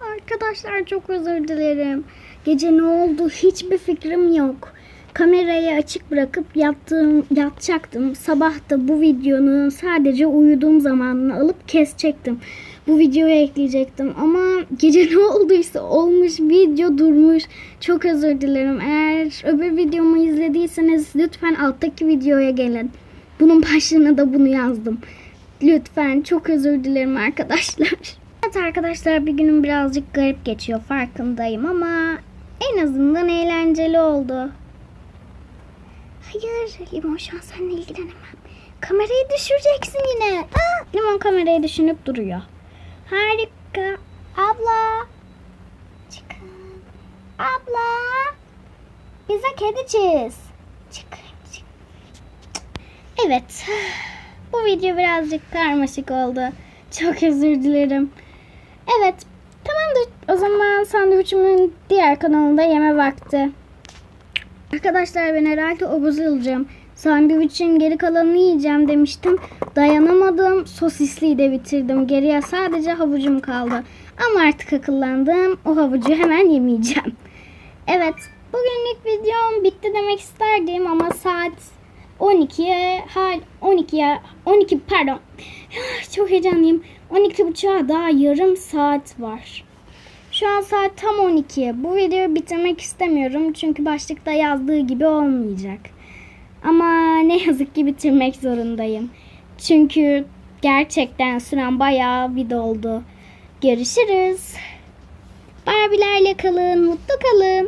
Arkadaşlar çok özür dilerim. Gece ne oldu hiçbir fikrim yok. Kamerayı açık bırakıp yattığım, yatacaktım. Sabah da bu videonun sadece uyuduğum zamanını alıp kesecektim. Bu videoya ekleyecektim ama gece ne olduysa olmuş video durmuş. Çok özür dilerim. Eğer öbür videomu izlediyseniz lütfen alttaki videoya gelin. Bunun başlığına da bunu yazdım. Lütfen çok özür dilerim arkadaşlar. Evet arkadaşlar bir günüm birazcık garip geçiyor farkındayım ama en azından eğlenceli oldu. Hayır Limon şu an seninle ilgilenemem. Kamerayı düşüreceksin yine. Aa, Limon kamerayı düşünüp duruyor. Harika. Abla. Çıkın. Abla. Bize kedi çiz. Çıkın. çık. Evet. Bu video birazcık karmaşık oldu. Çok özür dilerim. Evet. Tamamdır. O zaman sandviçimin diğer kanalında yeme vakti. Arkadaşlar ben herhalde obuz olacağım. Sandviçin geri kalanını yiyeceğim demiştim. Dayanamadım. Sosisliyi de bitirdim. Geriye sadece havucum kaldı. Ama artık akıllandım. O havucu hemen yemeyeceğim. Evet. Bugünlük videom bitti demek isterdim ama saat 12'ye hal 12'ye 12 pardon. Çok heyecanlıyım. 12.30'a daha yarım saat var. Şu an saat tam 12. Bu videoyu bitirmek istemiyorum çünkü başlıkta yazdığı gibi olmayacak. Ama ne yazık ki bitirmek zorundayım. Çünkü gerçekten süren bayağı bir doldu. Görüşürüz. Barbilerle kalın, mutlu kalın.